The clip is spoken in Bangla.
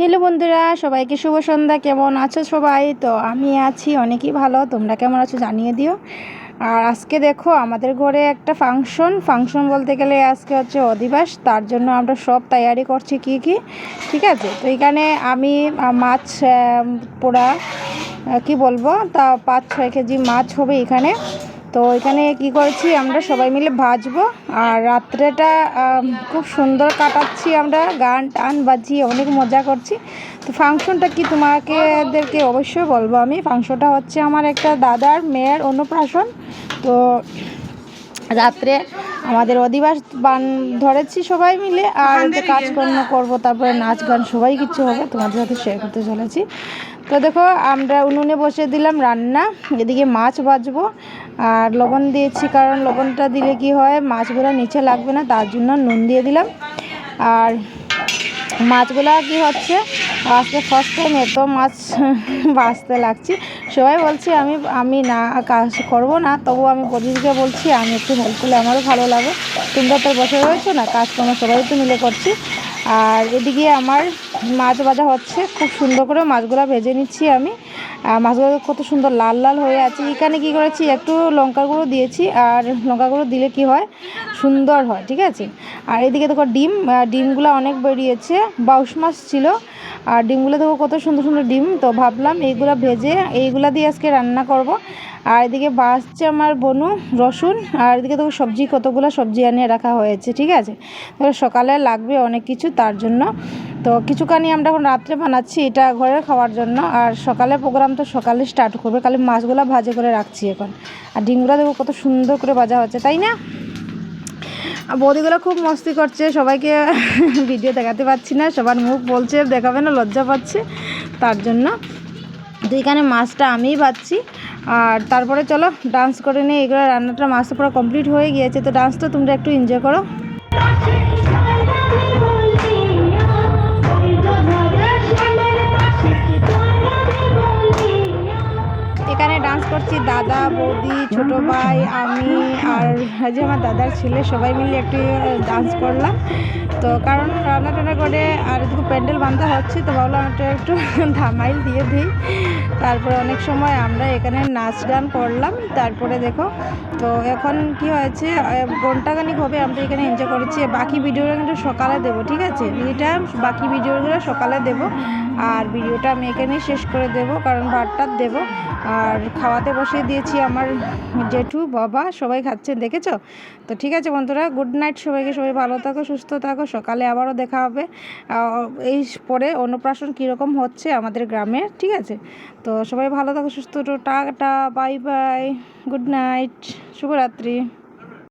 হ্যালো বন্ধুরা, সবাইকে শুভ সন্ধ্যা। কেমন আছো সবাই? তো আমি আছি, অনেকই ভালো। তোমরা কেমন আছো জানিয়ে দিও। আর আজকে দেখো, আমাদের ঘরে একটা ফাংশন। ফাংশন বলতে গেলে আজকে হচ্ছে অধিবাস। তার জন্য আমরা সব তৈয়ারি করছি কি কি, ঠিক আছে? তো এখানে আমি মাছ পোড়া কি বলব? তা পাঁচ ছয় কেজি মাছ হবে এখানে। তো এখানে কি করেছি, আমরা সবাই মিলে ভাজবো। আর রাত্রেটা খুব সুন্দর কাটাচ্ছি আমরা, গান টান বাজিয়ে অনেক মজা করছি। তো ফাংশনটা কি তোমাকেদেরকে অবশ্যই বলব আমি। ফাংশনটা হচ্ছে আমার একটা দাদার মেয়ের অন্নপ্রাশন। তো রাত্রে আমাদের অধিবাস বান ধরেছি সবাই মিলে, আর কাজকর্ম করব, তারপরে নাচ গান, সবাই কিছু হবে, তোমাদের সাথে শেয়ার করতে চলেছি। তো দেখো, আমরা উনুনে বসে দিলাম রান্না, এদিকে মাছ ভাজবো আর লবণ দিয়েছি, কারণ লবণটা দিলে কি হয়, মাছগুলো নিচে লাগবে না, তার জন্য নুন দিয়ে দিলাম। আর মাছগুলো কি হচ্ছে, আজকে ফার্স্ট টাইম এত মাছ বাঁচতে লাগছি। সবাই বলছে, আমি আমি না, কাজ করব না। তবু আমি প্রতিদিকে বলছি, আমি একটু হেল্প করলে আমারও ভালো লাগে। তোমরা তো বসে রয়েছো না, কাজকর্ম সবাই তো মিলে করছি। আর এদিকে আমার মাছ ভাজা হচ্ছে, খুব সুন্দর করে মাছগুলো ভেজে নিচ্ছি আমি। মাছগুলো কত সুন্দর লাল লাল হয়ে আছে। এখানে কি করেছি, একটু লঙ্কা গুঁড়ো দিয়েছি আর লঙ্কা গুঁড়ো দিলে কি হয়? সুন্দর হয়, ঠিক আছে? আর এদিকে দেখো ডিম ডিমগুলো অনেক বেরিয়েছে। বাউশ মাছ ছিল। আর ডিমগুলো দেখো কত সুন্দর সুন্দর ডিম। তো ভাবলাম এইগুলো ভেজে এইগুলো দিয়ে আজকে রান্না করব। আর এদিকে বাসছে আমার বনু রসুন। আর এদিকে দেখো সবজি, কতগুলো সবজি আনিয়ে রাখা হয়েছে, ঠিক আছে? সকালে লাগবে অনেক কিছু তার জন্য। তো কিছুখানি আমরা এখন রাত্রে বানাচ্ছি এটা ঘরের খাওয়ার জন্য। আর সকালে প্রোগ্রাম তো সকালে স্টার্ট করবে। খালি মাছগুলো ভাজে করে রাখছি এখন। আর ডিমগুলো দেখো কত সুন্দর করে ভাজা হচ্ছে, তাই না? বৌদিগুলো খুব মস্তি করছে, সবাইকে ভিডিও দেখাতে পাচ্ছি না। সবার মুখ বলছে, দেখাবে না, লজ্জা পাচ্ছে। তার জন্য তো এখানে মাছটা আমিই ভাজছি। আর তারপরে চলো ডান্স করে নিয়ে এগুলো রান্নাটা মাছটা পুরো কমপ্লিট হয়ে গিয়েছে। তো ডান্সটা তোমরা একটু এনজয় করো। করছি দাদা, বৌদি, ছোট ভাই, আমি আর যে আমার দাদার ছেলে, সবাই মিলে একটু ডান্স করলাম। তো কারণ রান্না টান্না করে আর এদিকে প্যান্ডেল বাঁধা হচ্ছে, তো ভাবলাম একটু একটু ধামাইল দিয়ে দিই। তারপরে অনেক সময় আমরা এখানে নাচ গান করলাম। তারপরে দেখো, তো এখন কি হয়েছে ঘন্টাখানিক হবে আমরা এখানে এনজয় করেছি। বাকি ভিডিওটা কিন্তু সকালে দেবো, ঠিক আছে? এটা বাকি ভিডিওগুলো সকালে দেবো। আর ভিডিওটা আমি এখানেই শেষ করে দেবো, কারণ ভাতটা দেবো। আর খাওয়াতে বসিয়ে দিয়েছি আমার জেঠু, বাবা, সবাই খাচ্ছে দেখেছ? তো ঠিক আছে বন্ধুরা গুড নাইট সবাইকে, সবাই ভালো থাকো, সুস্থ থাকো, সকালে আবারও দেখা হবে। এই পরে অন্নপ্রাশন কীরকম হচ্ছে আমাদের গ্রামে, ঠিক আছে? তো সবাই ভালো থাকো, সুস্থ tata bye bye good night শুভরাত্রি।